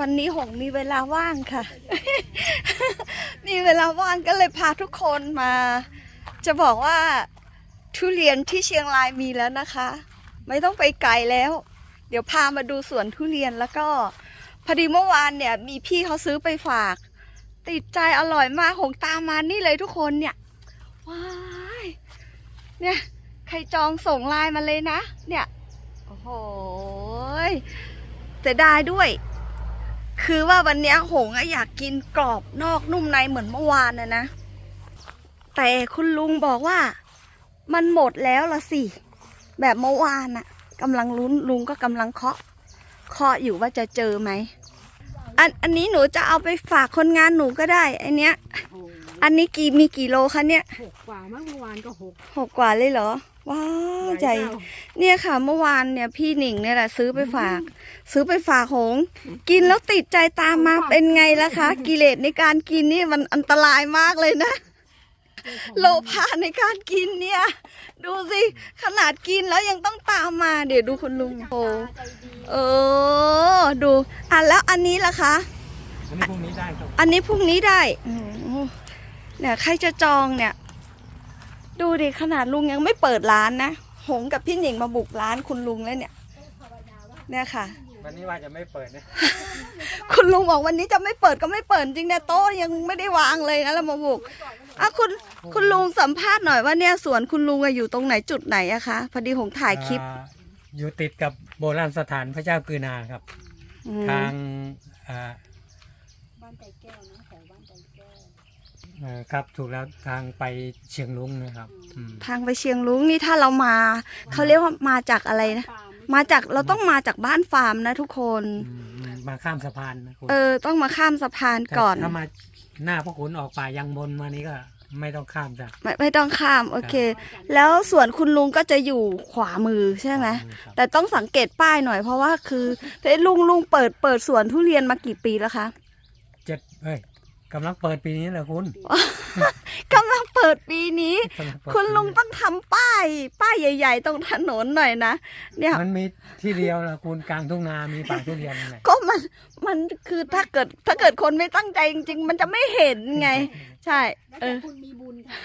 วันนี้หงมีเวลาว่างค่ะ มีเวลาว่างก็เลยพาทุกคนมา จะบอกว่าทุเรียนที่เชียงรายมีแล้วนะคะ ไม่ต้องไปไกลแล้ว เดี๋ยวพามาดูสวนทุเรียนแล้วก็พอดีเมื่อวานเนี่ย มีพี่เขาซื้อไปฝาก ติดใจอร่อยมากหงตามมานี่เลยทุกคนเนี่ยว้ายเนี่ยใครจองส่งไลน์มาเลยนะ เนี่ย โอ้โหเสียดายด้วย คือว่าวันเนี้ยหงอะอยากกินกรอบนอกนุ่มในเหมือนเมื่อวานนะนะ แต่คุณลุงบอกว่า มันหมดแล้วละสิ แบบเมื่อวานอะกำลังลุ้นลุงก็กำลังเคาะ เคาะอยู่ว่าจะเจอไหม อันอันนี้หนูจะเอาไปฝากคนงานหนูก็ได้อันเนี้ยโอ้อันนี้กี่มีกี่โลคะเนี่ยหกกว่ามั้งเมื่อวานก็หกหกกว่าเลยเหรอ ว้าวใหญ่เก้าเนี่ยค่ะเมื่อวานเนี่ยพี่หนิงเนี่ยแหละซื้อไปฝาก ซื้อไปฝากหง กินแล้วติดใจตามมาเป็นไงล่ะคะ กิเลสในการกินนี่มันอันตรายมากเลยนะ โลภะในการกินเนี่ย ดูสิขนาดกินแล้วยังต้องตามมา เดี๋ยวดูคุณลุงโอ้เออดูอะแล้วอันนี้ล่ะคะอันนี้พรุ่งนี้ได้ครับอันนี้พรุ่งนี้ได้โอ้โหเนี่ยใครจะจองเนี่ย ดูดิขนาดลุงยังไม่เปิดร้านนะหงกับพี่หนิงมาบุกร้านคุณลุงแล้วเนี่ย เนี่ยค่ะ วันนี้ว่าจะไม่เปิดนะคุณลุงบอกวันนี้จะไม่เปิดก็ไม่เปิดจริงเนี่ยโต๊ะยังไม่ได้วางเลยนะเรามาบุกอะคุณคุณลุงสัมภาษณ์หน่อยว่าเนี่ยสวนคุณลุงอะอยู่ตรงไหนจุดไหนอะคะพอดีหงถ่ายคลิป อ่าอยู่ติดกับโบราณสถานพระเจ้ากือนาครับ อืมทางอ่าบ้านใจแก้วนะแถวบ้านใจแก้ว เอ่อครับถูกแล้วทางไปเชียงรุ้งนะครับอืมทางไปเชียงรุ้งนี่ถ้าเรามาเขาเรียกว่ามาจากอะไรนะฟาร์มมาจากเราต้องมาจากบ้านฟาร์มนะทุกคนอืมอืมมาข้ามสะพานนะคุณเออต้องมาข้ามสะพานก่อน ถ้ามาหน้าพระคุณออกป่ายังบนมานี้ก็ไม่ต้องข้ามจ้ะ ไม่ไม่ต้องข้ามโอเค แล้วสวนคุณลุงก็จะอยู่ขวามือใช่ไหมครับแต่ต้องสังเกตป้ายหน่อยเพราะว่าคือเอ้ยลุงลุงเปิดเปิดสวนทุเรียนมากี่ปีแล้วคะ เจ็ดเอ้ย กำลังเปิดปีนี้แหละคุณกำลังเปิดปีนี้กำลังเปิดคุณลุงปีนี้ต้องทำป้าย ป้ายใหญ่ ๆ ตรงถนนหน่อยนะเนี่ยมันมีที่เดียวละคุณกลางทุ่งนา มีป่าทุเรียนนั่นแหละก็มันมันคือถ้าเกิดถ้าเกิดคนไม่ตั้งใจจริง ๆ มันจะไม่เห็นไง ใช่แล้วเอแต่อคุณมีบุญค่ะ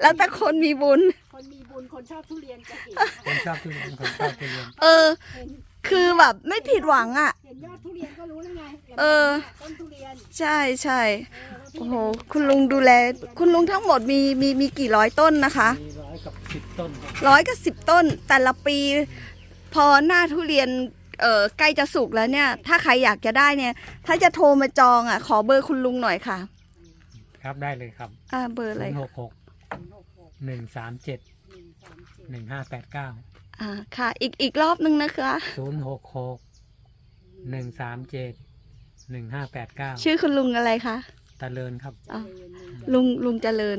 แล้วแต่คนมีบุญ คนมีบุญคนชอบทุเรียนจะเห็นคนชอบทุเรียนคนชอบทุเรียนเออเห็นคือแบบไม่ผิดหวังอะเห็น ยอดทุเรียนก็รู้แล้วไงเออ ต้นทุเรียนใช่ใช่เออว่าพี่โอ้โหคุณลุงดูแล คุณลุงทั้งหมดมีมีมีกี่ร้อยต้นนะคะมีร้อยกับสิบต้นครับร้อยกับสิบต้น แต่ละปี พอหน้าทุเรียนเอ่อใกล้จะสุกแล้วเนี่ย ถ้าใครอยากจะได้เนี่ย ถ้าจะโทรมาจองอะ ขอเบอร์คุณลุงหน่อยค่ะ ครับได้เลยครับอ่าเบอร์อะไรศูนย์หกหกหกหกหนึ่งสามเจ็ดหนึ่งสามเจ็ดหนึ่งห้าแปดเก้าอ่าค่ะ อีกอีกรอบนึงนะคะศูนย์หกหก หนึ่งสามเจ็ดหนึ่งห้าแปดเก้าชื่อคุณลุงอะไรคะ ตะเลินครับ อ๋อเดือนหนึ่งลุงลุงเจริญ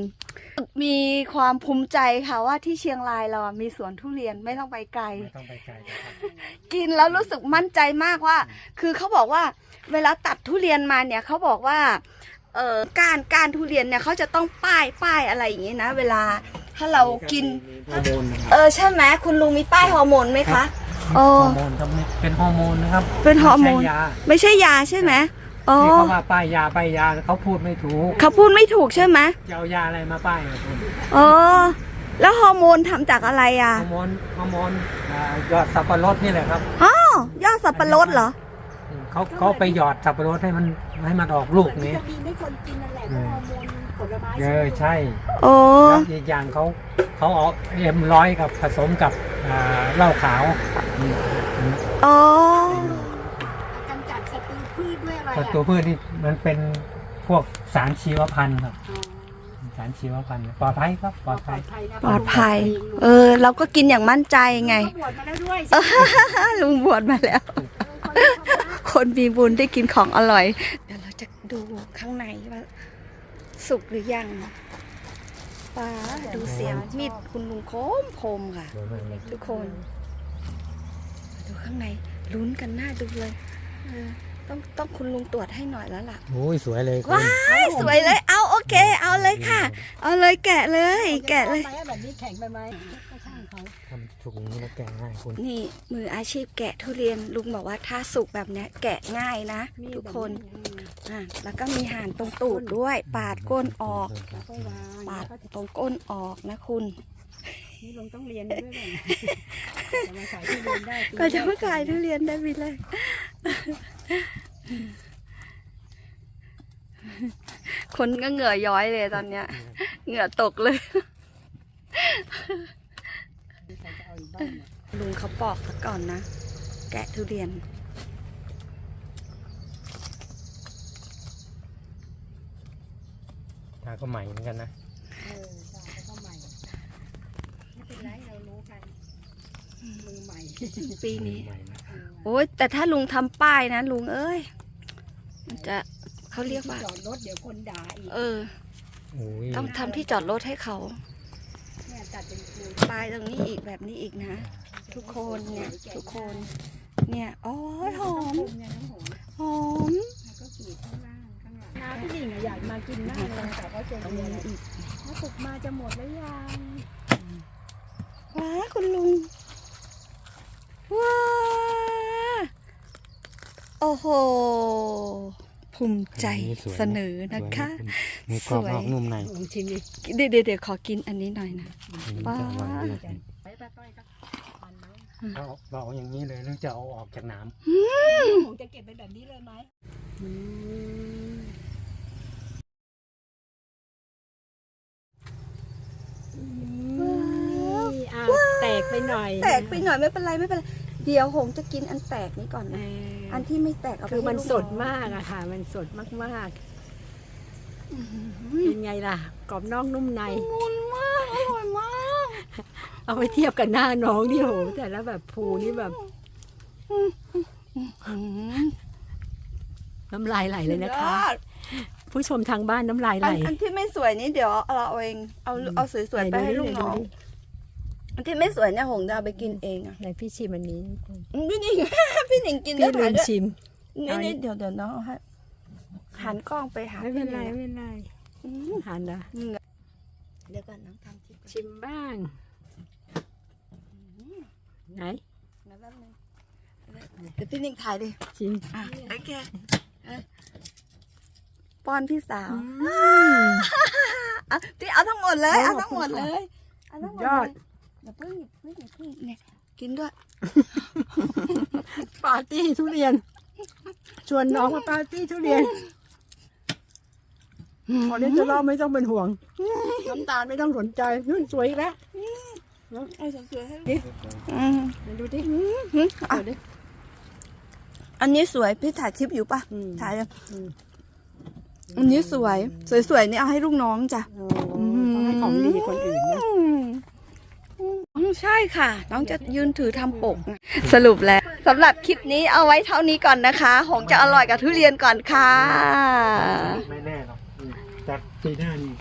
มีความภูมิใจค่ะว่าที่เชียงรายเราอะมีสวนทุเรียนไม่ต้องไปไกล ไม่ต้องไปไกลนะครับ กินแล้วรู้สึกมั่นใจมากว่า คือเขาบอกว่าเวลาตัดทุเรียนมาเนี่ยเขาบอกว่าเอ่อการการทุเรียนเนี่ยเขาจะต้องป้ายป้ายอะไรอย่างนี้นะ เวลาถ้าเรากิน ฮอร์โมนนะครับ เออใช่ไหมคุณลุงมีป้ายฮอร์โมนไหมครัคะ บ โอ้ ฮอร์โมนครับเป็นฮอร์โมนนะครับเป็นฮอร์โมน ไใช่ยาไม่ใช่ยาใช่ไหมอ๋อที่เขาว่าป้ายยาป้ายยาเขาพูดไม่ถูกเขาพูดไม่ถูกใช่ไหมจะเอายาอะไรมาป้ายอะคุณอ๋อแล้วฮอร์โมนทำจากอะไรอะฮอร์โมนฮอร์โมนอ่ายอดสับปะรดนี่แหละครับอ๋อยอดสับปะรดเหรอ เขาเขาไปหยอดสับปะรดให้มันให้มันออกลูกเหมือนนี้วิตามินให้คนกินนั่นแหละเพราะฮอร์โมน ผลไม้เออใช่โอ้แล้วอีกอย่างเขาเขาเอาเอ็มร้อยกับผสมกับอ่าเหล้าขาวนี่อ๋อกำจัดศัตรูพืชด้วยอะไรแต่อะตัวพืชนี่มันเป็นพวกสารชีวพันธุ์ครับ อ๋อสารชีวพันธุ์ปลอดภัยครับปลอดภัยนะปลอดภัย เออเราก็กินอย่างมั่นใจไงก็บวชมาแล้วด้วยลุงบวชมาแล้ว คนมีบุญได้กินของอร่อย เดี๋ยวเราจะดูข้างในว่า สุกหรือยังป้าดูเสียงมีดคุณลุงโคมโคมค่ะ ทุกคนมาดูข้างในลุ้นกันหน้าดูเลยเออต้องต้องคุณลุงตรวจให้หน่อยแล้วล่ะโอ้ยสวยเลยคุณว้ายสวยเลยเอาโอเค เอาเลยค่ะ เอาเลยแกะเลย แกะเลยอาไปแบบนี้แข็งไปไหมก็ช่างเขาทำถุงนี้แล้วแกะง่ายคุณนี่มืออาชีพแกะทุเรียนลุงบอกว่าถ้าสุกแบบเนี้ยแกะง่ายนะ ทุกคน อะแล้วก็มีห่านตรงตูดด้วย ปาดก้นออก แล้วก็วางปาดแล้วก็ตรงก้นออกนะคุณ นี่ลงต้องเรียนด้วยเลยจะมาขายที่เรียนได้ก็จะมาขายทุเรียนได้ไปเลยคนก็เหงื่อย้อยเลยตอนเนี้ย เหงื่อตกเลยใครจะเอาอีกบ้างเนี่ยลุงเขาปอกซะก่อนนะ แกะทุเรียน ตาก็ใหม่เหมือนกันนะเออใช่แล้วก็ใหม่ไม่เป็นไรเรารู้กัน มือใหม่ปีนี้ ใหม่นะเออโอ้ยแต่ถ้าลุงทำป้ายนะลุงเอ้ย มันจะเขาเรียกว่าจอดรถเดี๋ยวคนด่าอีก เออ โอ้ยต้องทำที่จอดรถให้เขาเนี่ยจัดเป็นครูป้ายตรงนี้อีกแบบนี้อีกนะ ทุกคนเนี่ย ทุกคน เนี่ย โอ้ยหอม เนี่ยน้ำหอมหอ กมากินมากเลยแต่ว่าจะตรงเรียนนี้อีกถ้าสุกมาจะหมดแล้วยังว้าคุณลุงว้าโอ้โห ภูมิใจอัสวยเสนอนะคะสวยมีกรอบสวยนอกนุ่มในลองชิมดิเดี๋ยวเดี๋ยวเดี๋ยวขอกินอันนี้หน่อยนะอันนี้ว้าจะวางเรียงไปไปไปครับมันไหมเอาเราเอาอย่างนี้เลยหรือจะเอาออกจากน้ผมจะเก็บไปแบบนี้เลยไหมอ้าวแตกไปหน่อย แตกไปหน่อยไม่เป็นไรไม่เป็นไรเดี๋ยวหงจะกินอันแตกนี้ก่อนเอนะออันที่ไม่แตกเอาไปคือมันให้ลูสดน้องมากอะค่ะ มันสดมากอื้อหืๆอเป็นไงล่ะกรอบนอกนุ่มในงุนมากอร่อยมาก เอาไปเทียบกับหน้าน้องนี่โหแต่ละแบบภูนี่แบบอื้อน้ำลายไหลเลยนะคะสุดยอดผู้ชมทางบ้านน้ำลายไหอัลนอันที่ไม่สวยนี้เดี๋ยวเราเอาเองเอาเอาสวยๆไปให้ลูกน้องอัน ที่ไม่สวยเนี่ยหงจะเอาไปกินเองอะไหนพี่ชิมอันนี้พี่หนิง พี่หนิงกินพี่ได้ลืถ่ายมด้วยชิม นี่เอาอันนี้นี่เดี๋ยวเดี๋ยวน้องเอาให้หันกล้องไปหาไม่เป็นไรพี่หไม่งเป็นไรอืมทานนะเดี๋ยวก่อนน้องทำชิมก่อนชิมบ้าง ไหน นะแป๊บนึงเดี๋ยวพี่หนิงถ่ายดิชิมอะโอเคอะป้อนพี่สาวอะพี่เอาทั้งหมดเลยโอ้เอาขอบทั้งหมดคุณเลค่ะยเอาทั้งหมดยอด เลย อย่าเพิ่งอย่าเพิ่งอย่าเพิ่งเนี่ยกินด้วย ปาร์ตี้ทุเรียน ชวนน้องมาปาร์ตี้ทุเรียนพอเล่นจะเล่าไม่ต้องเป็นห่วง น้ำตาลไม่ต้องสนใจนู่นสวยอีกแล้วเอาสวยๆให้ลูกอืมมาดูดิอะดูดิ อันนี้สวยพี่ถ่ายคลิปอยู่ปะอืมถ่ายยังอืมอันนี้สวย สวยๆนี่เอาให้ลูกน้องจ้ะโอ้ต้องให้ของดีคนอื่นนะอืมอืม ใช่ค่ะ น้องจะยืนถือทำปก สรุปแล้วสำหรับคลิปนี้เอาไว้เท่านี้ก่อนนะคะ หงจะอร่อยกับทุเรียนก่อนค่ะ ไม่แน่หรอกแต่ปีหน้านี่